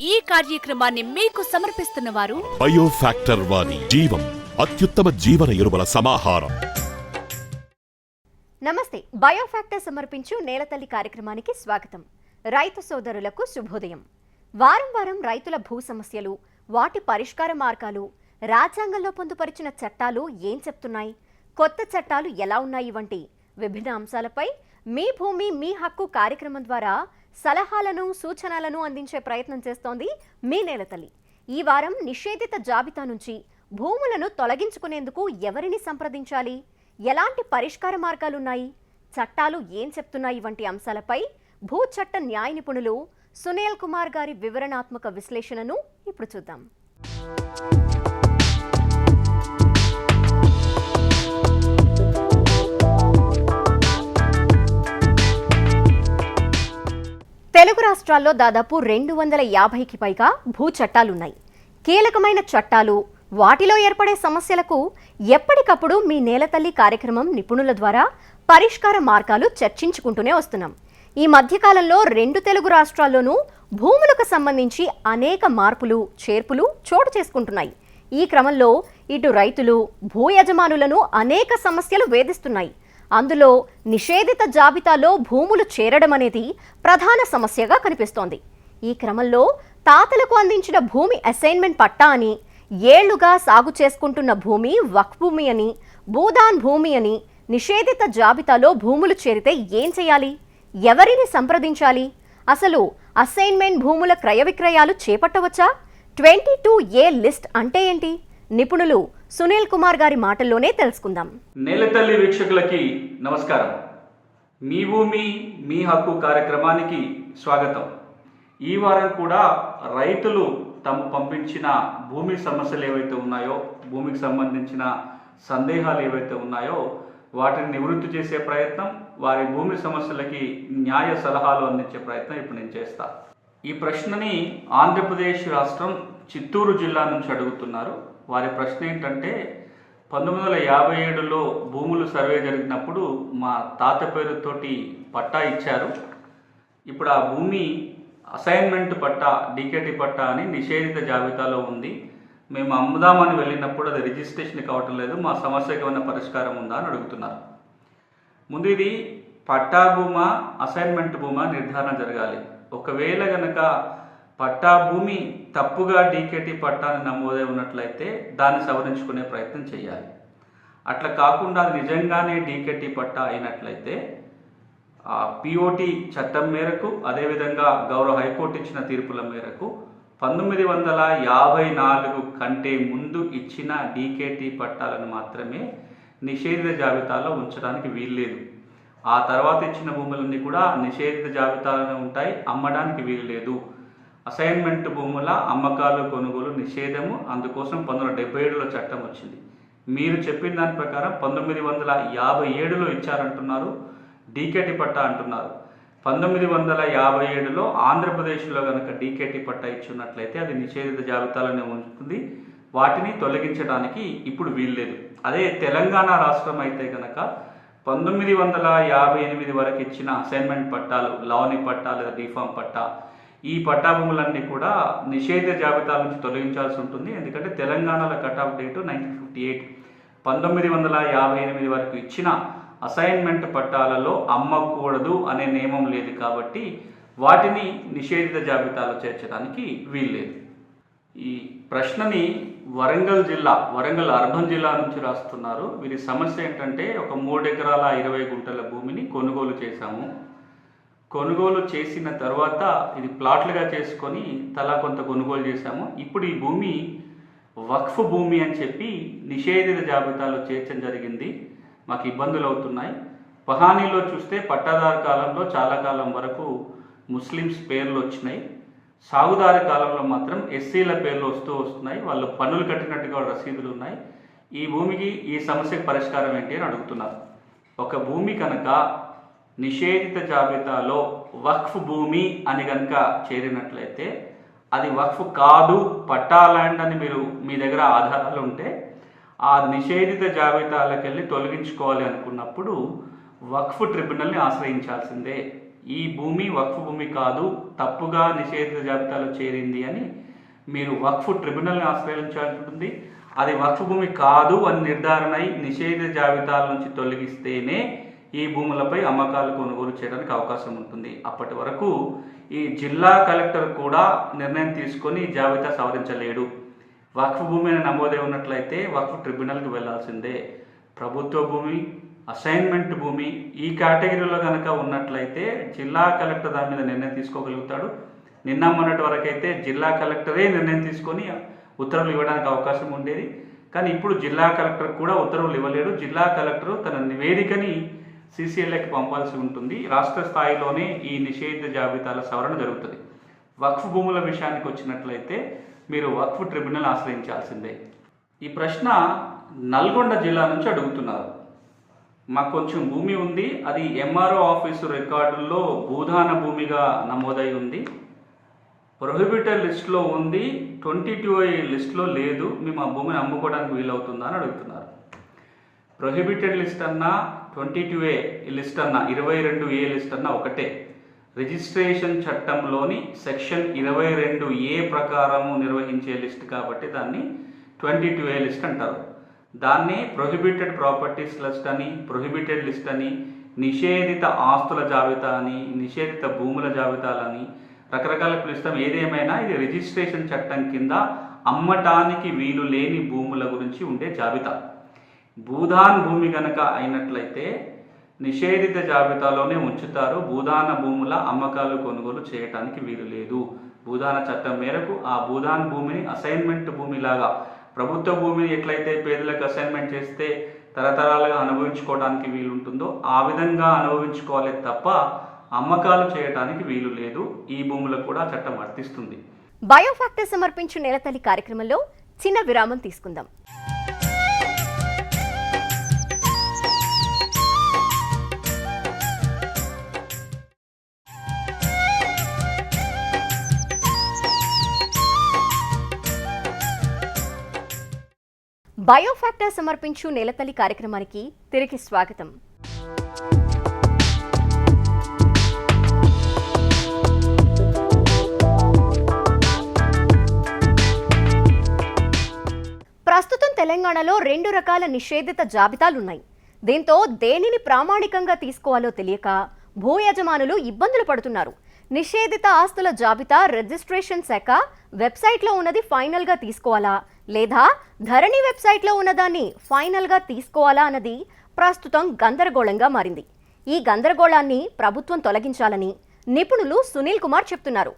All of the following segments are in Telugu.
ఈ కార్యక్రమాన్ని మీకు సమర్పిస్తున్న వారు బయోఫాక్టర్ వారి జీవం అత్యుత్తమ జీవన ఎరువుల సమాహారం. నమస్తే బయోఫాక్టర్ సమర్పించు నేలతల్లి కార్యక్రమానికి స్వాగతం. రైతు సోదరులకు శుభోదయం. వారం వారం రైతుల భూ సమస్యలు వాటి పరిష్కార మార్గాలు రాజ్యాంగంలో పొందుపరిచిన చట్టాలు ఏం చెప్తున్నాయి? కొత్త చట్టాలు ఎలా ఉన్నాయి వంటి విభిన్న అంశాలపై మీ భూమి మీ హక్కు కార్యక్రమం ద్వారా సలహాలను సూచనలను అందించే ప్రయత్నం చేస్తోంది మీ నేలతల్లి ఈ వారం నిషేధిత జాబితా నుంచి భూములను తొలగించుకునేందుకు ఎవరిని సంప్రదించాలి? ఎలాంటి పరిష్కార మార్గాలున్నాయి? చట్టాలు ఏం చెప్తున్నాయి వంటి అంశాలపై భూ చట్ట న్యాయ నిపుణులు సునీల్ కుమార్ గారి వివరణాత్మక విశ్లేషణను ఇప్పుడు చూద్దాం. తెలుగు రాష్ట్రాల్లో దాదాపు రెండు వందల యాభైకి పైగా భూ చట్టాలున్నాయి. కీలకమైన చట్టాలు వాటిలో ఏర్పడే సమస్యలకు ఎప్పటికప్పుడు మీ నేలతల్లి కార్యక్రమం నిపుణుల ద్వారా పరిష్కార మార్గాలు చర్చించుకుంటూనే వస్తున్నాం. ఈ మధ్యకాలంలో రెండు తెలుగు రాష్ట్రాల్లోనూ భూములకు సంబంధించి అనేక మార్పులు చేర్పులు చోటు చేసుకుంటున్నాయి. ఈ క్రమంలో ఇటు రైతులు భూ యజమానులను అనేక సమస్యలు వేధిస్తున్నాయి. అందులో నిషేధిత జాబితాలో భూములు చేరడం అనేది ప్రధాన సమస్యగా కనిపిస్తోంది. ఈ క్రమంలో తాతలకు అందించిన భూమి అసైన్మెంట్ పట్టా అని ఏళ్ళుగా సాగు చేసుకుంటున్న భూమి వక్ భూమి అని భూదాన్ భూమి అని నిషేధిత జాబితాలో భూములు చేరితే ఏం చేయాలి? ఎవరిని సంప్రదించాలి? అసలు అసైన్మెంట్ భూముల క్రయ విక్రయాలు చేపట్టవచ్చా? ట్వంటీ టూ ఏ లిస్ట్ అంటే ఏంటి? నిపుణులు సునీల్ కుమార్ గారి మాటల్లోనే తెలుసుకుందాం. నేలతల్లి వీక్షకులకి నమస్కారం. మీ భూమి మీ హక్కు కార్యక్రమానికి స్వాగతం. ఈ వారం కూడా రైతులు తమ పంపించిన భూమి సమస్యలు ఏవైతే ఉన్నాయో భూమికి సంబంధించిన సందేహాలు ఏవైతే ఉన్నాయో వాటిని నివృత్తి చేసే ప్రయత్నం వారి భూమి సమస్యలకి న్యాయ సలహాలు అందించే ప్రయత్నం ఇప్పుడు నేను చేస్తా. ఈ ప్రశ్నని ఆంధ్రప్రదేశ్ రాష్ట్రం చిత్తూరు జిల్లా నుంచి అడుగుతున్నారు. వారి ప్రశ్న ఏంటంటే పంతొమ్మిది వందల యాభై ఏడులో భూములు సర్వే జరిగినప్పుడు మా తాత పేరుతోటి పట్టా ఇచ్చారు. ఇప్పుడు ఆ భూమి అసైన్మెంట్ పట్టా డీకేటీ పట్టా అని నిషేధిత జాబితాలో ఉంది. మేము అమ్ముదామని వెళ్ళినప్పుడు అది రిజిస్ట్రేషన్ కావటం లేదు మా సమస్యకి ఏమైనా పరిష్కారం ఉందా అని అడుగుతున్నారు. ముందు ఇది పట్టా భూమా అసైన్మెంట్ భూమా నిర్ధారణ జరగాలి. ఒకవేళ గనక పట్టా భూమి తప్పుగా డీకేటీ పట్టాన్ని నమోదై ఉన్నట్లయితే దాన్ని సవరించుకునే ప్రయత్నం చేయాలి. అట్లా కాకుండా అది నిజంగానే డీకేటీ పట్టా అయినట్లయితే పిఓటి చట్టం మేరకు అదేవిధంగా గౌరవ హైకోర్టు ఇచ్చిన తీర్పుల మేరకు పంతొమ్మిది వందల యాభై నాలుగు కంటే ముందు ఇచ్చిన డీకేటీ పట్టాలను మాత్రమే నిషేధిత జాబితాలో ఉంచడానికి వీల్లేదు. ఆ తర్వాత ఇచ్చిన భూములన్నీ కూడా నిషేధిత జాబితాలోనే ఉంటాయి అమ్మడానికి వీల్లేదు అసైన్మెంట్ భూముల అమ్మకాలు కొనుగోలు నిషేధము. అందుకోసం పంతొమ్మిది వందల డెబ్బై ఏడులో చట్టం వచ్చింది. మీరు చెప్పిన దాని ప్రకారం పంతొమ్మిది వందల యాభై ఏడులో ఇచ్చారంటున్నారు. డీకేటి పట్టా అంటున్నారు. పంతొమ్మిది వందల యాభై ఏడులో ఆంధ్రప్రదేశ్లో కనుక డీకేటి పట్టా ఇచ్చున్నట్లయితే అది నిషేధిత జాబితాలోనే ఉంటుంది. వాటిని తొలగించడానికి ఇప్పుడు వీల్లేదు అదే తెలంగాణ రాష్ట్రం అయితే కనుక పంతొమ్మిది వందల యాభై ఎనిమిది వరకు ఇచ్చిన అసైన్మెంట్ పట్టాలు లవని పట్టా లేదా డిఫామ్ పట్టా ఈ పట్టా భూములన్నీ కూడా నిషేధ జాబితా నుంచి తొలగించాల్సి ఉంటుంది. ఎందుకంటే తెలంగాణలో cut off date nineteen fifty eight. పంతొమ్మిది వందల యాభై ఎనిమిది వరకు ఇచ్చిన అసైన్మెంట్ పట్టాలలో అమ్మకూడదు అనే నియమం లేదు కాబట్టి వాటిని నిషేధిత జాబితాలో చేర్చడానికి వీల్లేదు. ఈ ప్రశ్నని వరంగల్ జిల్లా వరంగల్ అర్బన్ జిల్లా నుంచి రాస్తున్నారు. వీరి సమస్య ఏంటంటే ఒక మూడు ఎకరాల ఇరవై గుంటల భూమిని కొనుగోలు చేశాము. కొనుగోలు చేసిన తర్వాత ఇది ప్లాట్లుగా చేసుకొని తలా కొంత కొనుగోలు చేశాము. ఇప్పుడు ఈ భూమి వక్ఫ్ భూమి అని చెప్పి నిషేధిత జాబితాలో చేర్చడం జరిగింది. మాకు ఇబ్బందులు అవుతున్నాయి. పహానీలో చూస్తే పట్టాదారు కాలంలో చాలా కాలం వరకు ముస్లిమ్స్ పేర్లు వచ్చినాయి. సాగుదారి కాలంలో మాత్రం ఎస్సీల పేర్లు వస్తూ వస్తున్నాయి. వాళ్ళు పన్నులు కట్టినట్టుగా రసీదులు ఉన్నాయి. ఈ భూమికి ఈ సమస్యకు పరిష్కారం ఏంటి అని అడుగుతున్నారు. ఒక భూమి కనుక నిషేధిత జాబితాలో వక్ఫ్ భూమి అని కనుక చేరినట్లయితే అది వక్ఫ్ కాదు పట్టా ల్యాండ్ అని మీరు మీ దగ్గర ఆధారాలు ఉంటే ఆ నిషేధిత జాబితాలకు వెళ్ళి తొలగించుకోవాలి అనుకున్నప్పుడు వక్ఫ్ ట్రిబ్యునల్ని ఆశ్రయించాల్సిందే. ఈ భూమి వక్ఫ్ భూమి కాదు తప్పుగా నిషేధిత జాబితాలో చేరింది అని మీరు వక్ఫ్ ట్రిబ్యునల్ని ఆశ్రయించాల్సి ఉంటుంది. అది వక్ఫ్ భూమి కాదు అని నిర్ధారణ అయి నిషేధిత జాబితాల నుంచి తొలగిస్తేనే ఈ భూములపై అమ్మకాలు కొనుగోలు చేయడానికి అవకాశం ఉంటుంది. అప్పటి వరకు ఈ జిల్లా కలెక్టర్ కూడా నిర్ణయం తీసుకొని జాబితా సవరించలేడు. వక్ఫ్ భూమిని నమోదై ఉన్నట్లయితే వక్ఫ్ ట్రిబ్యునల్కి వెళ్ళాల్సిందే. ప్రభుత్వ భూమి అసైన్మెంట్ భూమి ఈ కేటగిరీలో కనుక ఉన్నట్లయితే జిల్లా కలెక్టర్ దాని మీద నిర్ణయం తీసుకోగలుగుతాడు. నిన్న మొన్నటి వరకు అయితే జిల్లా కలెక్టరే నిర్ణయం తీసుకొని ఉత్తర్వులు ఇవ్వడానికి అవకాశం ఉండేది. కానీ ఇప్పుడు జిల్లా కలెక్టర్ కూడా ఉత్తర్వులు ఇవ్వలేడు. జిల్లా కలెక్టర్ తన నివేదికని సీసీఎల్ఏకి పంపాల్సి ఉంటుంది. రాష్ట్ర స్థాయిలోనే ఈ నిషేధ జాబితాల సవరణ జరుగుతుంది. వక్ఫ్ భూముల విషయానికి వచ్చినట్లయితే మీరు వక్ఫ్ ట్రిబ్యునల్ ఆశ్రయించాల్సిందే. ఈ ప్రశ్న నల్గొండ జిల్లా నుంచి అడుగుతున్నారు. మాకు కొంచెం భూమి ఉంది. అది ఎంఆర్ఓ ఆఫీసు రికార్డుల్లో భూదాన భూమిగా నమోదై ఉంది. ప్రొహిబిటర్ లిస్ట్లో ఉంది. ట్వంటీ టూ ఐ లిస్ట్లో లేదు. మేము ఆ భూమిని అమ్ముకోవడానికి వీలవుతుందా అని అడుగుతున్నారు. ప్రొహిబిటెడ్ లిస్ట్ అన్నా ట్వంటీ టూ ఏ లిస్ట్ అన్నా ఇరవై రెండు ఏ లిస్ట్ అన్నా ఒకటే. రిజిస్ట్రేషన్ చట్టంలోని సెక్షన్ ఇరవై రెండు ఏ ప్రకారము నిర్వహించే లిస్ట్ కాబట్టి దాన్ని ట్వంటీ టూ ఏ లిస్ట్ అంటారు. దాన్ని ప్రొహిబిటెడ్ ప్రాపర్టీస్ లిస్ట్ అని ప్రొహిబిటెడ్ లిస్ట్ అని నిషేధిత ఆస్తుల జాబితా అని నిషేధిత భూముల జాబితాలని రకరకాల పిలుస్తాం. ఏదేమైనా ఇది రిజిస్ట్రేషన్ చట్టం కింద అమ్మటానికి వీలు లేని భూముల గురించి ఉండే జాబితా. భూదాన్ భూమి గనక అయినట్లయితే నిషేధిత జాబితాలోనే ఉంచుతారు. భూదాన భూముల అమ్మకాలు కొనుగోలు చేయటానికి వీలు లేదు. భూదాన చట్టం మేరకు ఆ భూదాన్ భూమిని అసైన్మెంట్ భూమిలాగా ప్రభుత్వ భూమిని ఎట్లయితే పేదలకు అసైన్మెంట్ చేస్తే తరతరాలుగా అనుభవించుకోవడానికి వీలుంటుందో ఆ విధంగా అనుభవించుకోవాలి తప్ప అమ్మకాలు చేయటానికి వీలు లేదు. ఈ భూములకు కూడా చట్టం వర్తిస్తుంది. బయోఫాక్టర్ సమర్పించు నెలతల్లి కార్యక్రమంలో చిన్న విరామం తీసుకుందాం. బయోఫ్యాక్టర్ సమర్పించు నేలతల్లి కార్యక్రమానికి తిరిగి స్వాగతం. ప్రస్తుతం తెలంగాణలో రెండు రకాల నిషేధిత జాబితాలున్నాయి. దీంతో దేనిని ప్రామాణికంగా తీసుకోవాలో తెలియక భూ యజమానులు ఇబ్బందులు పడుతున్నారు. నిషేధిత ఆస్తుల జాబితా రిజిస్ట్రేషన్ శాఖ వెబ్సైట్లో ఉన్నది ఫైనల్గా తీసుకోవాలా? లేదా ధరణి వెబ్సైట్లో ఉన్నదాన్ని ఫైనల్గా తీసుకోవాలా అన్నది ప్రస్తుతం గందరగోళంగా మారింది. ఈ గందరగోళాన్ని ప్రభుత్వం తొలగించాలని నిపుణులు సునీల్ కుమార్ చెప్తున్నారు.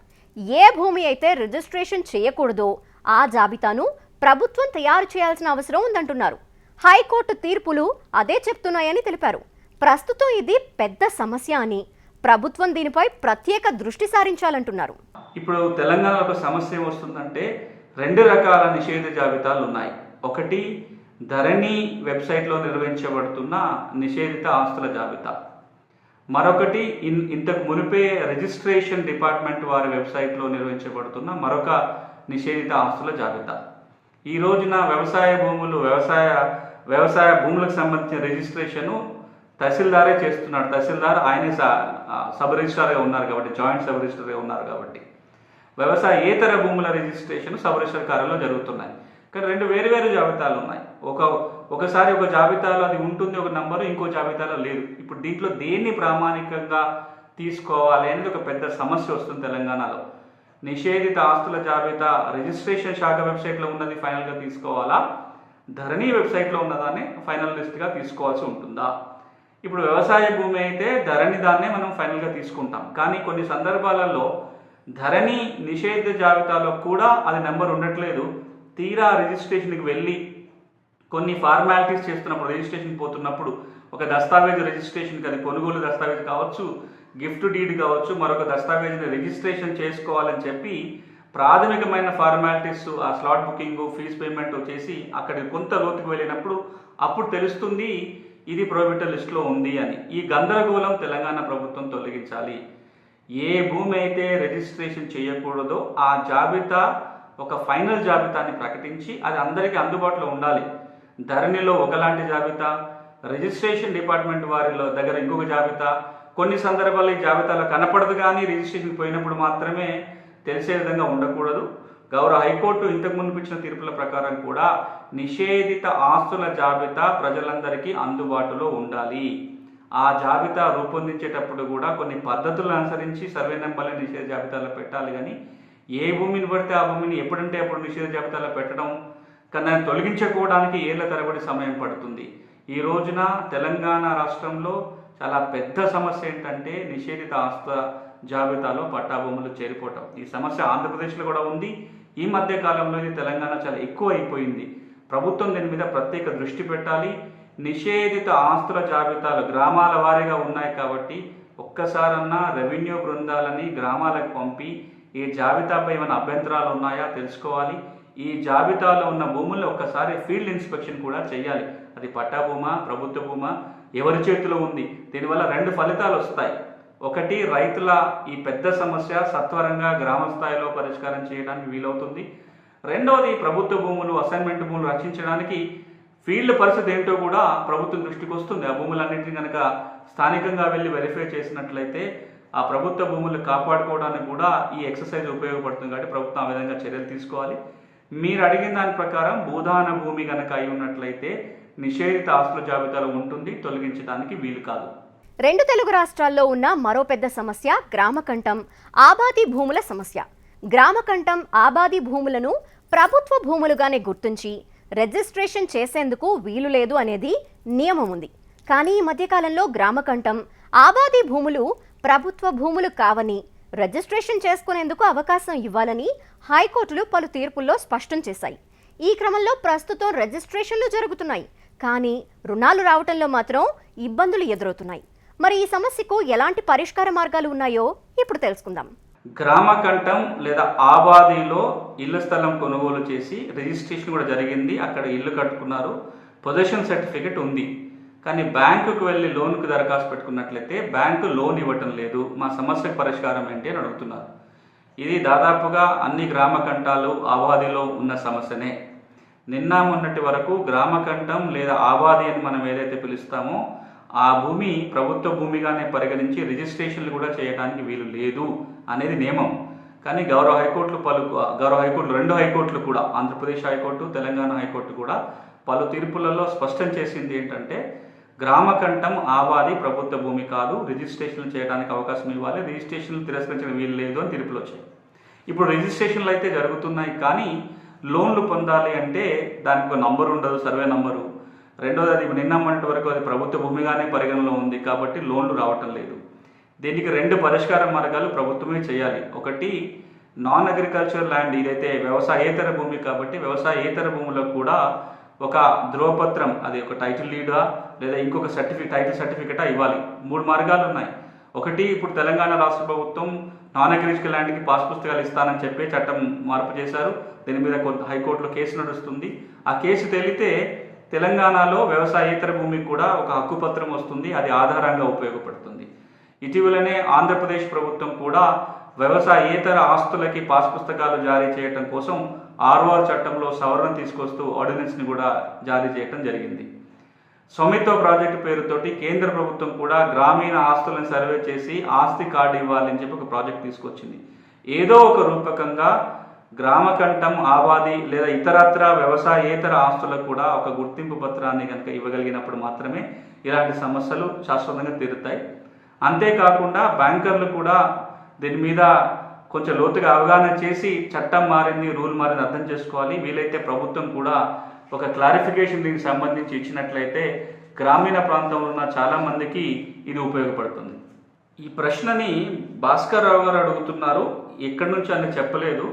ఏ భూమి అయితే రిజిస్ట్రేషన్ చేయకూడదో ఆ జాబితాను ప్రభుత్వం తయారు చేయాల్సిన అవసరం ఉందంటున్నారు. హైకోర్టు తీర్పులు అదే చెప్తున్నాయని తెలిపారు. ప్రస్తుతం ఇది పెద్ద సమస్య అని ప్రభుత్వం దీనిపై ప్రత్యేక దృష్టి సారించాలంటున్నారు. ఇప్పుడు తెలంగాణలో ఒక సమస్య వస్తుందంటే రెండు రకాల నిషేధ జాబితాలు ఉన్నాయి. ఒకటి ధరణి వెబ్సైట్లో నిర్వహించబడుతున్న నిషేధిత ఆస్తుల జాబితా. మరొకటి ఇన్ ఇంతకు మునిపే రిజిస్ట్రేషన్ డిపార్ట్మెంట్ వారి వెబ్సైట్లో నిర్వహించబడుతున్న మరొక నిషేధిత ఆస్తుల జాబితా. ఈ రోజున వ్యవసాయ భూములు వ్యవసాయ వ్యవసాయ భూములకు సంబంధించిన రిజిస్ట్రేషను తహసీల్దారే చేస్తున్నాడు. తహసీల్దార్ ఆయనే సబ్ రిజిస్ట్రార్గా ఉన్నారు కాబట్టి జాయింట్ సబ్ రిజిస్టర్గా ఉన్నారు కాబట్టి. వ్యవసాయేతర భూముల రిజిస్ట్రేషన్ సబ్ కార్యాలయంలో జరుగుతున్నాయి. కానీ రెండు వేరు వేరు జాబితాలు ఉన్నాయి. ఒక ఒకసారి ఒక జాబితాలో అది ఉంటుంది ఒక నంబరు ఇంకో జాబితాలో లేదు. ఇప్పుడు దీంట్లో దేన్ని ప్రామాణికంగా తీసుకోవాలి అనేది ఒక పెద్ద సమస్య వస్తుంది తెలంగాణలో. నిషేధిత ఆస్తుల జాబితా రిజిస్ట్రేషన్ శాఖ వెబ్సైట్లో ఉన్నది ఫైనల్గా తీసుకోవాలా? ధరణి వెబ్సైట్లో ఉన్నదాన్ని ఫైనల్ లిస్ట్గా తీసుకోవాల్సి ఉంటుందా? ఇప్పుడు వ్యవసాయ భూమి అయితే ధరణి దాన్నే మనం ఫైనల్గా తీసుకుంటాం. కానీ కొన్ని సందర్భాలలో ధరణి నిషేధ జాబితాలో కూడా అది నెంబర్ ఉండట్లేదు. తీరా రిజిస్ట్రేషన్కి వెళ్ళి కొన్ని ఫార్మాలిటీస్ చేస్తున్నప్పుడు రిజిస్ట్రేషన్ పోతున్నప్పుడు ఒక దస్తావేజ్ రిజిస్ట్రేషన్కి అది కొనుగోలు దస్తావేజ్ కావచ్చు గిఫ్ట్ డీడ్ కావచ్చు మరొక దస్తావేజ్ని రిజిస్ట్రేషన్ చేసుకోవాలని చెప్పి ప్రాథమికమైన ఫార్మాలిటీస్ ఆ స్లాట్ బుకింగ్ ఫీజ్ పేమెంట్ చేసి అక్కడికి కొంత లోతుకు వెళ్ళినప్పుడు అప్పుడు తెలుస్తుంది ఇది ప్రోబిటర్ లిస్ట్లో ఉంది అని. ఈ గందరగోళం తెలంగాణ ప్రభుత్వం తొలగించాలి. ఏ భూమి అయితే రిజిస్ట్రేషన్ చేయకూడదో ఆ జాబితా ఒక ఫైనల్ జాబితాని ప్రకటించి అది అందరికీ అందుబాటులో ఉండాలి. ధరణిలో ఒకలాంటి జాబితా రిజిస్ట్రేషన్ డిపార్ట్మెంట్ వారిలో దగ్గర ఇంకొక జాబితా కొన్ని సందర్భాల్లో ఈ జాబితాలో కనపడదు కానీ రిజిస్ట్రేషన్ పోయినప్పుడు మాత్రమే తెలిసే విధంగా ఉండకూడదు. గౌరవ హైకోర్టు ఇంతకు ముందు ఇచ్చిన తీర్పుల ప్రకారం కూడా నిషేధిత ఆస్తుల జాబితా ప్రజలందరికీ అందుబాటులో ఉండాలి. ఆ జాబితా రూపొందించేటప్పుడు కూడా కొన్ని పద్ధతులను అనుసరించి సర్వే నెంబర్ల నిషేధ జాబితాలో పెట్టాలి కానీ ఏ భూమిని పడితే ఆ భూమిని ఎప్పుడంటే అప్పుడు నిషేధ జాబితాలో పెట్టడం కన్నా తొలగించుకోవడానికి ఏళ్ళ తరబడి సమయం పడుతుంది. ఈ రోజున తెలంగాణ రాష్ట్రంలో చాలా పెద్ద సమస్య ఏంటంటే నిషేధిత ఆస్త జాబితాలో పట్టాభూములు చేరిపోవటం. ఈ సమస్య ఆంధ్రప్రదేశ్లో కూడా ఉంది. ఈ మధ్య కాలంలో ఇది తెలంగాణ చాలా ఎక్కువ అయిపోయింది. ప్రభుత్వం దీని మీద ప్రత్యేక దృష్టి పెట్టాలి. నిషేధిత ఆస్తుల జాబితాలు గ్రామాల వారీగా ఉన్నాయి కాబట్టి ఒక్కసారన్నా రెవెన్యూ బృందాలని గ్రామాలకు పంపి ఈ జాబితాపై ఏమైనా అభ్యంతరాలు ఉన్నాయా తెలుసుకోవాలి. ఈ జాబితాలో ఉన్న భూముల్లో ఒక్కసారి ఫీల్డ్ ఇన్స్పెక్షన్ కూడా చేయాలి అది పట్టా భూమా ప్రభుత్వ భూమా ఎవరి చేతిలో ఉంది? దీనివల్ల రెండు ఫలితాలు వస్తాయి. ఒకటి రైతుల ఈ పెద్ద సమస్య సత్వరంగా గ్రామ స్థాయిలో పరిష్కారం చేయడానికి వీలవుతుంది. రెండవది ప్రభుత్వ భూములు అసైన్మెంట్ భూములు రక్షించడానికి ఫీల్డ్ పరిస్థితి ఏంటో కూడా ప్రభుత్వం దృష్టికి వస్తుంది. ఆ భూములన్నింటినీ కనుక స్థానికంగా వెళ్ళి వెరిఫై చేసినట్లయితే ఆ ప్రభుత్వ భూములు కాపాడుకోవడానికి కూడా ఈ ఎక్సర్సైజ్ ఉపయోగపడుతుంది కాబట్టి ప్రభుత్వం ఆ విధంగా చర్యలు తీసుకోవాలి. మీరు అడిగిన దాని ప్రకారం భూదాన భూమి కనుక అయి ఉన్నట్లయితే నిషేధిత ఆస్తుల జాబితాలో ఉంటుంది. తొలగించడానికి వీలు కాదు. రెండు తెలుగు రాష్ట్రాల్లో ఉన్న మరో పెద్ద సమస్య గ్రామకంఠం ఆబాది భూముల సమస్య. గ్రామకంఠం ఆబాది భూములను ప్రభుత్వ భూములుగానే గుర్తించి రిజిస్ట్రేషన్ చేసేందుకు వీలు లేదు అనేది నియమం ఉంది. కానీ ఈ మధ్యకాలంలో గ్రామకంఠం ఆబాది భూములు ప్రభుత్వ భూములు కావని రిజిస్ట్రేషన్ చేసుకునేందుకు అవకాశం ఇవ్వాలని హైకోర్టులు పలు తీర్పుల్లో స్పష్టం చేశాయి. ఈ క్రమంలో ప్రస్తుతం రిజిస్ట్రేషన్లు జరుగుతున్నాయి. కానీ రుణాలు రావటంలో మాత్రం ఇబ్బందులు ఎదురవుతున్నాయి. మరి ఈ సమస్యకు ఎలాంటి పరిష్కార మార్గాలు ఉన్నాయో ఇప్పుడు తెలుసుకుందాం. గ్రామ కంఠం లేదా ఆబాదీలో ఇల్లు స్థలం కొనుగోలు చేసి రిజిస్ట్రేషన్ కూడా జరిగింది. అక్కడ ఇల్లు కట్టుకున్నారు. పొజిషన్ సర్టిఫికెట్ ఉంది. కానీ బ్యాంకుకు వెళ్ళి లోన్కు దరఖాస్తు పెట్టుకున్నట్లయితే బ్యాంకు లోన్ ఇవ్వటం లేదు. మా సమస్యకు పరిష్కారం ఏంటి అని అడుగుతున్నారు. ఇది దాదాపుగా అన్ని గ్రామ కంఠాలు ఉన్న సమస్యనే. నిన్న మొన్నటి వరకు గ్రామ కంఠం లేదా ఆబాది అని మనం ఏదైతే పిలుస్తామో ఆ భూమి ప్రభుత్వ భూమిగానే పరిగణించి రిజిస్ట్రేషన్లు కూడా చేయడానికి వీలు లేదు అనేది నియమం. కానీ గౌరవ హైకోర్టులు పలు గౌరవ హైకోర్టులు రెండు హైకోర్టులు కూడా ఆంధ్రప్రదేశ్ హైకోర్టు తెలంగాణ హైకోర్టు కూడా పలు తీర్పులలో స్పష్టం చేసింది ఏంటంటే గ్రామకంఠం ఆబాది ప్రభుత్వ భూమి కాదు రిజిస్ట్రేషన్లు చేయడానికి అవకాశం ఇవ్వాలి రిజిస్ట్రేషన్లు తిరస్కరించడం వీలు లేదు అని తీర్పులు వచ్చాయి. ఇప్పుడు రిజిస్ట్రేషన్లు అయితే జరుగుతున్నాయి కానీ లోన్లు పొందాలి అంటే దానికి ఒక నంబర్ ఉండదు సర్వే నంబరు. రెండోది అది నిన్న మొన్నటి వరకు అది ప్రభుత్వ భూమిగానే పరిగణలో ఉంది కాబట్టి లోన్లు రావటం లేదు. దీనికి రెండు పరిష్కార మార్గాలు ప్రభుత్వమే చేయాలి. ఒకటి నాన్ అగ్రికల్చర్ ల్యాండ్ ఇదైతే వ్యవసాయేతర భూమి కాబట్టి వ్యవసాయేతర భూములకు కూడా ఒక ధ్రువపత్రం అది ఒక టైటిల్ లీడా లేదా ఇంకొక సర్టిఫికేట్ టైటిల్ సర్టిఫికేటా ఇవ్వాలి. మూడు మార్గాలు ఉన్నాయి. ఒకటి ఇప్పుడు తెలంగాణ రాష్ట్ర ప్రభుత్వం నాన్ అగ్రికల్చర్ ల్యాండ్కి పాస్ పుస్తకాలు ఇస్తానని చెప్పి చట్టం మార్పు చేశారు. దీని మీద కొంత హైకోర్టులో కేసు నడుస్తుంది. ఆ కేసు తేలితే తెలంగాణలో వ్యవసాయేతర భూమికి కూడా ఒక హక్కుపత్రం వస్తుంది అది ఆధారంగా ఉపయోగపడుతుంది. ఇటీవలనే ఆంధ్రప్రదేశ్ ప్రభుత్వం కూడా వ్యవసాయేతర ఆస్తులకి పాస్ పుస్తకాలు జారీ చేయటం కోసం ఆర్ఓఆర్ చట్టంలో సవరణ తీసుకొస్తూ ఆర్డినెన్స్ని కూడా జారీ చేయటం జరిగింది. స్వమిత్వ ప్రాజెక్టు పేరుతోటి కేంద్ర ప్రభుత్వం కూడా గ్రామీణ ఆస్తులను సర్వే చేసి ఆస్తి కార్డు ఇవ్వాలని చెప్పి ఒక ప్రాజెక్ట్ తీసుకొచ్చింది. ఏదో ఒక రూపకంగా గ్రామకంఠం ఆబాది లేదా ఇతరత్ర వ్యవసాయేతర ఆస్తులకు కూడా ఒక గుర్తింపు పత్రాన్ని కనుక ఇవ్వగలిగినప్పుడు మాత్రమే ఇలాంటి సమస్యలు శాశ్వతంగా తీరుతాయి. అంతేకాకుండా బ్యాంకర్లు కూడా దీని మీద కొంచెం లోతుగా అవగాహన చేసి చట్టం మారింది రూల్ మారింది అర్థం చేసుకోవాలి. వీలైతే ప్రభుత్వం కూడా ఒక క్లారిఫికేషన్ దీనికి సంబంధించి ఇచ్చినట్లయితే గ్రామీణ ప్రాంతంలో ఉన్న చాలామందికి ఇది ఉపయోగపడుతుంది. ఈ ప్రశ్నని భాస్కర్ రావు గారు అడుగుతున్నారు. ఎక్కడి నుంచి అని చెప్పలేదు.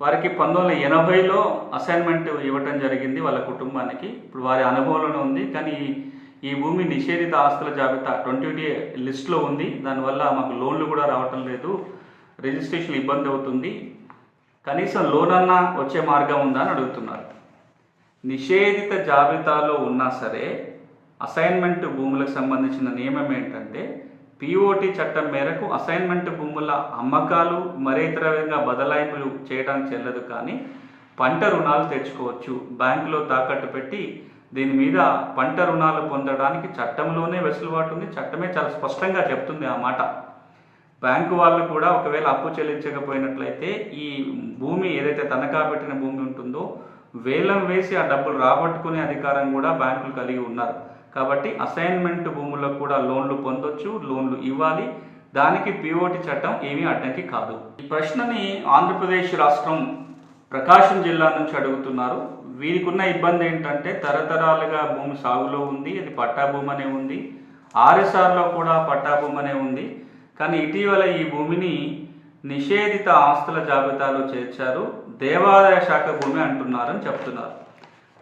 వారికి పంతొమ్మిది వందల ఎనభైలో అసైన్మెంట్ ఇవ్వటం జరిగింది వాళ్ళ కుటుంబానికి. ఇప్పుడు వారి అనుభవంలోనే ఉంది కానీ ఈ- భూమి నిషేధిత ఆస్తుల జాబితా ట్వంటీ డే లిస్ట్లో ఉంది. దానివల్ల మాకు లోన్లు కూడా రావటం లేదు రిజిస్ట్రేషన్ ఇబ్బంది అవుతుంది. కనీసం లోన్ అన్నా వచ్చే మార్గం ఉందా అని అడుగుతున్నారు. నిషేధిత జాబితాలో ఉన్నా సరే అసైన్మెంట్ భూములకు సంబంధించిన నియమం ఏంటంటే పిఓటి చట్టం మేరకు అసైన్మెంట్ భూముల అమ్మకాలు మరే విధంగా బదలాయింపులు చేయడానికి చెల్లదు కానీ పంట రుణాలు తెచ్చుకోవచ్చు. బ్యాంకులో తాకట్టు పెట్టి దీని మీద పంట రుణాలు పొందడానికి చట్టంలోనే వెసులుబాటు ఉంది. చట్టమే చాలా స్పష్టంగా చెప్తుంది ఆ మాట. బ్యాంకు వాళ్ళు కూడా ఒకవేళ అప్పు చెల్లించకపోయినట్లయితే ఈ భూమి ఏదైతే తనఖా పెట్టిన భూమి ఉంటుందో వేలం వేసి ఆ డబ్బులు రాబట్టుకునే అధికారం కూడా బ్యాంకులు కలిగి ఉన్నారు. కాబట్టి అసైన్మెంట్ భూములకు కూడా లోన్లు పొందొచ్చు లోన్లు ఇవ్వాలి. దానికి పిఓటి చట్టం ఏమీ అడ్డంకి కాదు. ఈ ప్రశ్నని ఆంధ్రప్రదేశ్ రాష్ట్రం ప్రకాశం జిల్లా నుంచి అడుగుతున్నారు. వీరికున్న ఇబ్బంది ఏంటంటే తరతరాలుగా భూమి సాగులో ఉంది అది పట్టా భూమి అనే ఉంది. ఆర్ఎస్ఆర్లో కూడా పట్టా భూమి అనే ఉంది. కానీ ఇటీవల ఈ భూమిని నిషేధిత ఆస్తుల జాబితాలో చేర్చారు. దేవాదాయ శాఖ భూమి అంటున్నారని చెప్తున్నారు.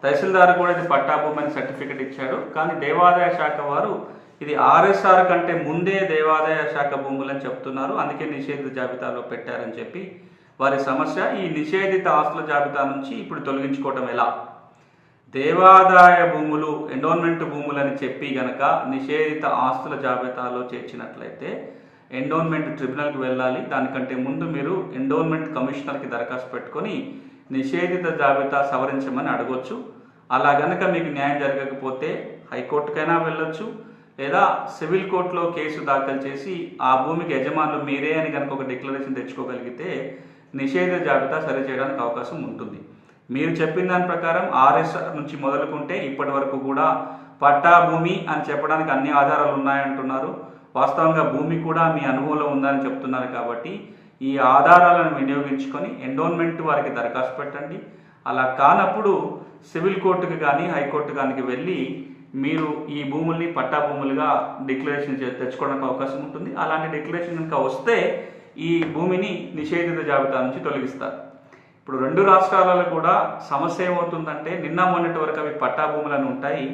తహసీల్దార్ కూడా ఇది పట్టాభూమని సర్టిఫికెట్ ఇచ్చాడు. కానీ దేవాదాయ శాఖ వారు ఇది ఆర్ఎస్ఆర్ కంటే ముందే దేవాదాయ శాఖ భూములని చెప్తున్నారు. అందుకే నిషేధిత జాబితాలో పెట్టారని చెప్పి వారి సమస్య. ఈ నిషేధిత ఆస్తుల జాబితా నుంచి ఇప్పుడు తొలగించుకోవటం ఎలా? దేవాదాయ భూములు ఎండోన్మెంట్ భూములని చెప్పి గనక నిషేధిత ఆస్తుల జాబితాలో చేర్చినట్లయితే ఎండోన్మెంట్ ట్రిబ్యునల్కి వెళ్ళాలి. దానికంటే ముందు మీరు ఎండోన్మెంట్ కమిషనర్కి దరఖాస్తు పెట్టుకొని నిషేధిత జాబితా సవరించమని అడగొచ్చు. అలా గనక మీకు న్యాయం జరగకపోతే హైకోర్టుకైనా వెళ్ళొచ్చు. లేదా సివిల్ కోర్టులో కేసు దాఖలు చేసి ఆ భూమికి యజమానులు మీరే అని కనుక ఒక డిక్లరేషన్ తెచ్చుకోగలిగితే నిషేధ జాబితా సరి చేయడానికి అవకాశం ఉంటుంది. మీరు చెప్పిన దాని ప్రకారం ఆర్ఎస్ఆర్ నుంచి మొదలుకుంటే ఇప్పటి వరకు కూడా పట్టా భూమి అని చెప్పడానికి అన్ని ఆధారాలు ఉన్నాయంటున్నారు. వాస్తవంగా భూమి కూడా మీ అనుభవంలో ఉందని చెప్తున్నారు కాబట్టి ఈ ఆధారాలను వినియోగించుకొని ఎండోన్మెంట్ వారికి దరఖాస్తు పెట్టండి. అలా కానప్పుడు సివిల్ కోర్టుకి కానీ హైకోర్టు కానీ వెళ్ళి మీరు ఈ భూముల్ని పట్టా భూములుగా డిక్లరేషన్ తెచ్చుకోవడానికి అవకాశం ఉంటుంది. అలాంటి డిక్లరేషన్ కనుక వస్తే ఈ భూమిని నిషేధిత జాబితా నుంచి తొలగిస్తారు. ఇప్పుడు రెండు రాష్ట్రాలలో కూడా సమస్య ఏమవుతుందంటే నిన్న మొన్నటి వరకు అవి పట్టా భూములను ఉంటాయి.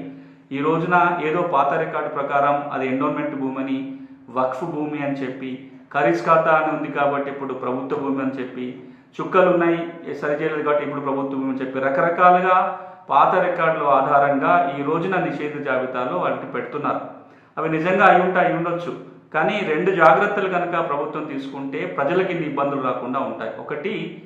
ఈ రోజున ఏదో పాత రికార్డు ప్రకారం అది ఎండోన్మెంట్ భూమని వక్ఫ్ భూమి అని చెప్పి ఖరీజ్ ఖాతా అని ఉంది కాబట్టి ఇప్పుడు ప్రభుత్వ భూమి అని చెప్పి చుక్కలు ఉన్నాయి సరి సరిచేయలేదు కాబట్టి ఇప్పుడు ప్రభుత్వ భూమి అని చెప్పి రకరకాలుగా పాత రికార్డుల ఆధారంగా ఈ రోజున నిషేధ జాబితాలో వాటిని పెడుతున్నారు. అవి నిజంగా అయి ఉంటాయి ఉండొచ్చు. కానీ రెండు జాగ్రత్తలు కనుక ప్రభుత్వం తీసుకుంటే ప్రజలకి ఇబ్బందులు రాకుండా ఉంటాయి. ఒకటి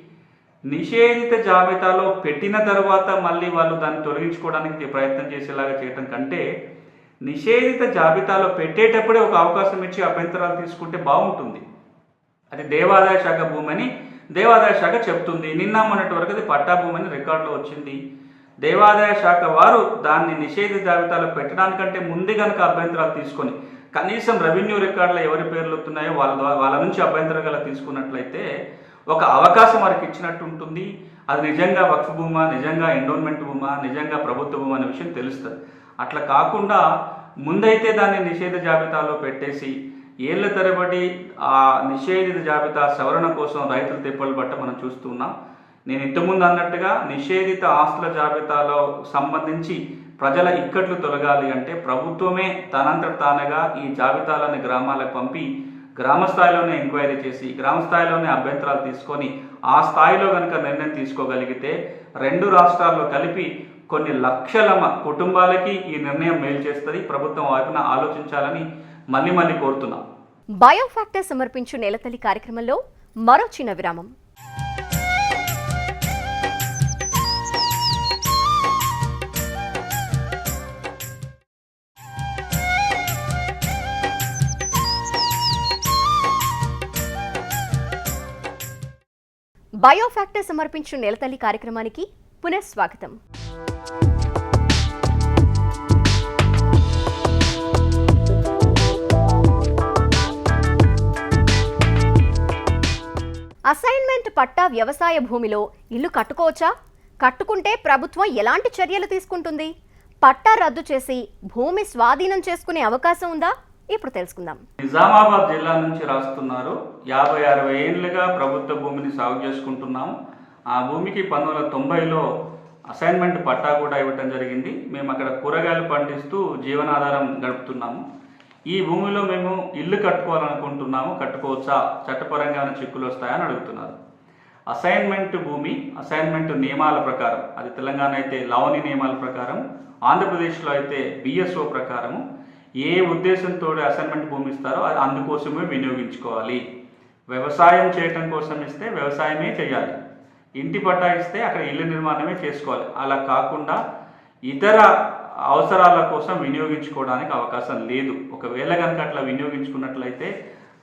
నిషేధిత జాబితాలో పెట్టిన తర్వాత మళ్ళీ వాళ్ళు దాన్ని తొలగించుకోవడానికి ప్రయత్నం చేసేలాగా చేయటం కంటే నిషేధిత జాబితాలో పెట్టేటప్పుడే ఒక అవకాశం ఇచ్చి అభ్యంతరాలు తీసుకుంటే బాగుంటుంది. అది దేవాదాయ శాఖ భూమి అని దేవాదాయ శాఖ చెప్తుంది. నిన్న మొన్నటి వరకు అది పట్టా భూమి అని రికార్డులో వచ్చింది. దేవాదాయ శాఖ వారు దాన్ని నిషేధిత జాబితాలో పెట్టడానికంటే ముందే కనుక అభ్యంతరాలు తీసుకొని కనీసం రెవెన్యూ రికార్డులో ఎవరి పేర్లు వస్తున్నాయో వాళ్ళ ద్వారా- వాళ్ళ నుంచి అభ్యంతరాలు తీసుకున్నట్లయితే ఒక అవకాశం వారికి ఇచ్చినట్టు ఉంటుంది. అది నిజంగా వక్ఫ్ భూమా నిజంగా ఎండోన్మెంట్ భూమా నిజంగా ప్రభుత్వ భూమా అనే విషయం తెలుస్తుంది. అట్లా కాకుండా ముందైతే దాన్ని నిషేధ జాబితాలో పెట్టేసి ఏళ్ళ తరబడి ఆ నిషేధిత జాబితా సవరణ కోసం రైతులు తిప్పలు బట్ట మనం చూస్తున్నాం నేను ఇంతకుముందు అన్నట్టుగా నిషేధిత ఆస్తుల జాబితాలో సంబంధించి ప్రజల ఇక్కట్లు తొలగాలి అంటే ప్రభుత్వమే తనంతట తానుగా ఈ జాబితాలను గ్రామాలకు పంపి గ్రామ స్థాయిలోనే ఎంక్వైరీ చేసి గ్రామ స్థాయిలోనే అభ్యంతరాలు తీసుకొని ఆ స్థాయిలో కనుక నిర్ణయం తీసుకోగలిగితే రెండు రాష్ట్రాల్లో కలిపి కొన్ని లక్షల కుటుంబాలకి ఈ నిర్ణయం మేలు చేస్తుంది. ప్రభుత్వం వైపున ఆలోచించాలని మళ్ళీ మళ్ళీ కోరుతున్నాం. బయోఫాక్టర్ సమర్పించు నెలతల్లి కార్యక్రమంలో మరో చిన్న విరామం. బయోఫ్యాక్టర్ సమర్పించు నెలతల్లి కార్యక్రమానికి పునఃస్వాగతం. అసైన్మెంట్ పట్టా వ్యవసాయ భూమిలో ఇల్లు కట్టుకోవచ్చా? కట్టుకుంటే ప్రభుత్వం ఎలాంటి చర్యలు తీసుకుంటుంది? పట్టా రద్దు చేసి భూమి స్వాధీనం చేసుకునే అవకాశం ఉందా? ఇప్పుడు తెలుసుకుందాం. నిజామాబాద్ జిల్లా నుంచి రాస్తున్నారు. యాభై అరవై ఏళ్ళుగా ప్రభుత్వ భూమిని సాగు చేసుకుంటున్నాము. ఆ భూమికి పంతొమ్మిది వందల తొంభైలో అసైన్మెంట్ పట్టా కూడా ఇవ్వటం జరిగింది. మేము అక్కడ కూరగాయలు పండిస్తూ జీవనాధారం గడుపుతున్నాము. ఈ భూమిలో మేము ఇల్లు కట్టుకోవాలనుకుంటున్నాము. కట్టుకోవచ్చా? చట్టపరంగా చిక్కులు వస్తాయని అడుగుతున్నారు. అసైన్మెంట్ భూమి అసైన్మెంట్ నియమాల ప్రకారం అది తెలంగాణ అయితే లావణి నియమాల ప్రకారం ఆంధ్రప్రదేశ్లో అయితే బిఎస్ఓ ప్రకారము ఏ ఉద్దేశంతో అసైన్మెంట్ భూమి ఇస్తారో అది అందుకోసమే వినియోగించుకోవాలి. వ్యవసాయం చేయటం కోసం ఇస్తే వ్యవసాయమే చేయాలి. ఇంటి పట్టా ఇస్తే అక్కడ ఇల్లు నిర్మాణమే చేసుకోవాలి. అలా కాకుండా ఇతర అవసరాల కోసం వినియోగించుకోవడానికి అవకాశం లేదు. ఒకవేళ కనుక అట్లా వినియోగించుకున్నట్లయితే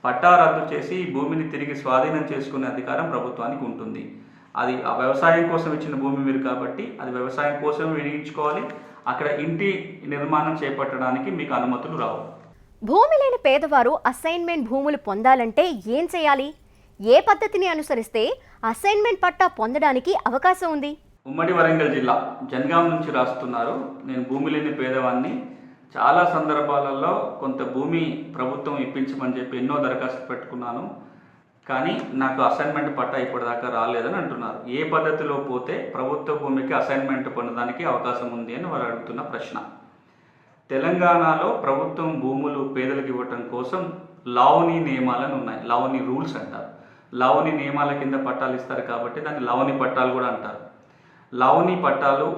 పట్టా రద్దు చేసి భూమిని తిరిగి స్వాధీనం చేసుకునే అధికారం ప్రభుత్వానికి ఉంటుంది. అది ఆ వ్యవసాయం కోసం ఇచ్చిన భూమి మీరు కాబట్టి అది వ్యవసాయం కోసం వినియోగించుకోవాలి. అక్కడ ఇంటి నిర్మాణం చేపట్టడానికి మీకు అనుమతులు రావు. భూమి లేని పేదవారు అసైన్మెంట్ భూములు పొందాలంటే ఏం చేయాలి? ఏ పద్ధతిని అనుసరిస్తే అసైన్మెంట్ పట్టా పొందడానికి అవకాశం ఉంది? ఉమ్మడి వరంగల్ జిల్లా జనగాం నుంచి రాస్తున్నారు. నేను భూమి లేని పేదవాన్ని చాలా సందర్భాలలో కొంత భూమి ప్రభుత్వం ఇప్పించమని చెప్పి ఎన్నో దరఖాస్తు పెట్టుకున్నాను. కానీ నాకు అసైన్మెంట్ పట్టా ఇప్పటిదాకా రాలేదని అంటున్నారు. ఏ పద్ధతిలో పోతే ప్రభుత్వ భూమికి అసైన్మెంట్ పొందడానికి అవకాశం ఉంది అని వారు అడుగుతున్న ప్రశ్న. తెలంగాణలో ప్రభుత్వం భూములు పేదలకు ఇవ్వటం కోసం లావణి నియమాలను ఉన్నాయి. లావణి రూల్స్ అంటారు. లావణి నియమాల కింద పట్టాలు ఇస్తారు కాబట్టి దాన్ని లావణి పట్టాలు కూడా అంటారు. లావణి పట్టాలు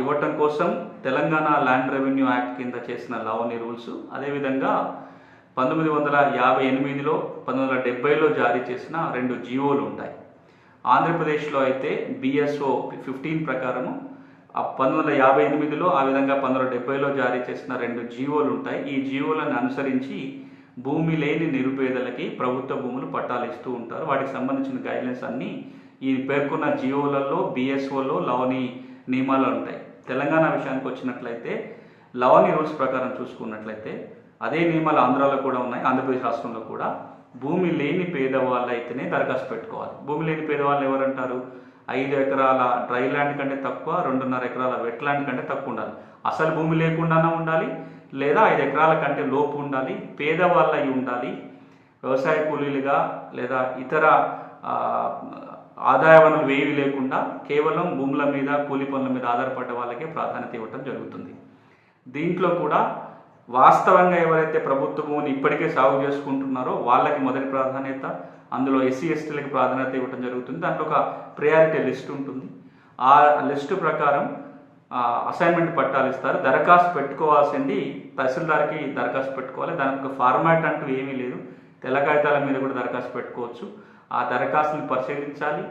ఇవ్వటం కోసం తెలంగాణ ల్యాండ్ రెవెన్యూ యాక్ట్ కింద చేసిన లావణి రూల్స్ అదేవిధంగా పంతొమ్మిది వందల యాభై ఎనిమిదిలో పంతొమ్మిది వందల డెబ్బైలో జారీ చేసిన రెండు జీవోలు ఉంటాయి. ఆంధ్రప్రదేశ్లో అయితే బిఎస్ఓ ఫిఫ్టీన్ ప్రకారము ఆ పంతొమ్మిది వందల యాభై ఎనిమిదిలో ఆ విధంగా పంతొమ్మిది వందల డెబ్బైలో జారీ చేసిన రెండు జీవోలు ఉంటాయి. ఈ జీవోలను అనుసరించి భూమి లేని నిరుపేదలకి ప్రభుత్వ భూములు పట్టాలు ఇస్తూ ఉంటారు. వాటికి సంబంధించిన గైడ్లైన్స్ అన్నీ ఈ పేర్కొన్న జీవోలలో బిఎస్ఓలో లవని నియమాలు ఉంటాయి. తెలంగాణ విషయానికి వచ్చినట్లయితే లవని రూల్స్ ప్రకారం చూసుకున్నట్లయితే అదే నియమాలు ఆంధ్రాలో కూడా ఉన్నాయి ఆంధ్రప్రదేశ్ రాష్ట్రంలో కూడా. భూమి లేని పేదవాళ్ళు అయితేనే దరఖాస్తు పెట్టుకోవాలి. భూమి లేని పేదవాళ్ళు ఎవరంటారు? ఐదు ఎకరాల డ్రై ల్యాండ్ కంటే తక్కువ రెండున్నర ఎకరాల వెట్ ల్యాండ్ కంటే తక్కువ ఉండాలి. అసలు భూమి లేకుండానే ఉండాలి లేదా ఐదు ఎకరాల కంటే లోపు ఉండాలి పేదవాళ్ళు అయి ఉండాలి. వ్యవసాయ కూలీలుగా లేదా ఇతర ఆదాయ వనరులు వేవి లేకుండా కేవలం భూముల మీద కూలి పనుల మీద ఆధారపడ్డ వాళ్ళకే ప్రాధాన్యత ఇవ్వటం జరుగుతుంది. దీంట్లో కూడా వాస్తవంగా ఎవరైతే ప్రభుత్వ భూమిని ఇప్పటికే సాగు చేసుకుంటున్నారో వాళ్ళకి మొదటి ప్రాధాన్యత అందులో ఎస్సీ ఎస్టీలకి ప్రాధాన్యత ఇవ్వడం జరుగుతుంది. దాంట్లో ఒక ప్రయారిటీ లిస్ట్ ఉంటుంది. ఆ లిస్టు ప్రకారం అసైన్మెంట్ పట్టాలు ఇస్తారు. దరఖాస్తు పెట్టుకోవాల్సింది తహసీల్దార్కి దరఖాస్తు పెట్టుకోవాలి. దానికి ఒక ఫార్మాట్ అంటూ ఏమీ లేదు. తెల్ల కాగితాల మీద కూడా దరఖాస్తు పెట్టుకోవచ్చు. ఆ దరఖాస్తుని పరిశీలించాలి.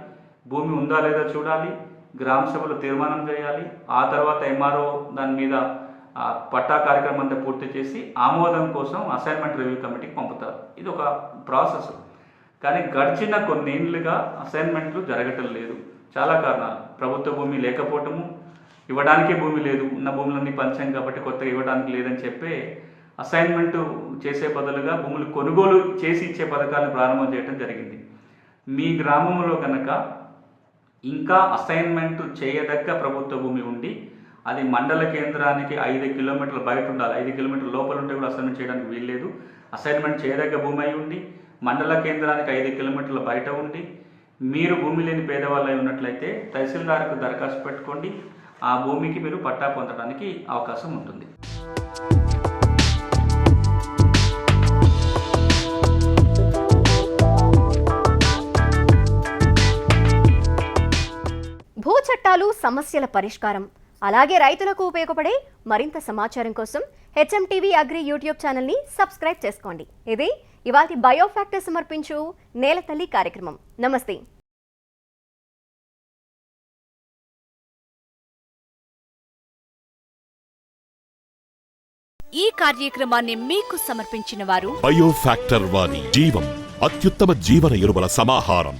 భూమి ఉందా లేదా చూడాలి. గ్రామ సభలో తీర్మానం చేయాలి. ఆ తర్వాత ఎంఆర్ఓ దాని మీద పట్టా కార్యక్రమం అంతా పూర్తి చేసి ఆమోదం కోసం అసైన్మెంట్ రివ్యూ కమిటీకి పంపుతారు. ఇది ఒక ప్రాసెస్ కానీ గడిచిన కొన్నేళ్ళుగా అసైన్మెంట్లు జరగటం లేదు. చాలా కారణాలు. ప్రభుత్వ భూమి లేకపోవటము ఇవ్వడానికే భూమి లేదు. ఉన్న భూములన్నీ పంచాం కాబట్టి కొత్తగా ఇవ్వడానికి లేదని చెప్పి అసైన్మెంట్ చేసే బదులుగా భూములు కొనుగోలు చేసి ఇచ్చే పథకాలను ప్రారంభం చేయడం జరిగింది. మీ గ్రామంలో కనుక ఇంకా అసైన్మెంట్ చేయదగ్గ ప్రభుత్వ భూమి ఉండి అది మండల కేంద్రానికి ఐదు కిలోమీటర్ల బయట ఉండాలి. ఐదు కిలోమీటర్ల లోపల ఉంటే కూడా అసైన్మెంట్ చేయడానికి వీల్లేదు అసైన్మెంట్ చేయదగ్గ భూమి అయి ఉండి మండల కేంద్రానికి ఐదు కిలోమీటర్ల బయట ఉండి మీరు భూమి లేని పేదవాళ్ళు అయి ఉన్నట్లయితే తహసీల్దార్కు దరఖాస్తు పెట్టుకోండి. ఆ భూమికి మీరు పట్టా పొందడానికి అవకాశం ఉంటుంది. భూ చట్టాలు సమస్యల పరిష్కారం. అలాగే రైతులకు ఉపయోగపడే మరింత సమాచారం కోసం హెచ్ఎం టీవీ అగ్రి యూట్యూబ్ ఛానల్ని సబ్స్క్రైబ్ చేసుకోండి. ఇది ఇవాటి బయోఫాక్టర్ సమర్పించు నేలతల్లి కార్యక్రమం. నమస్తే. ఈ కార్యక్రమాన్ని మీకు సమర్పించిన వారు బయోఫాక్టర్ వారి జీవం అత్యుత్తమ జీవన ఎరువుల సమాహారం.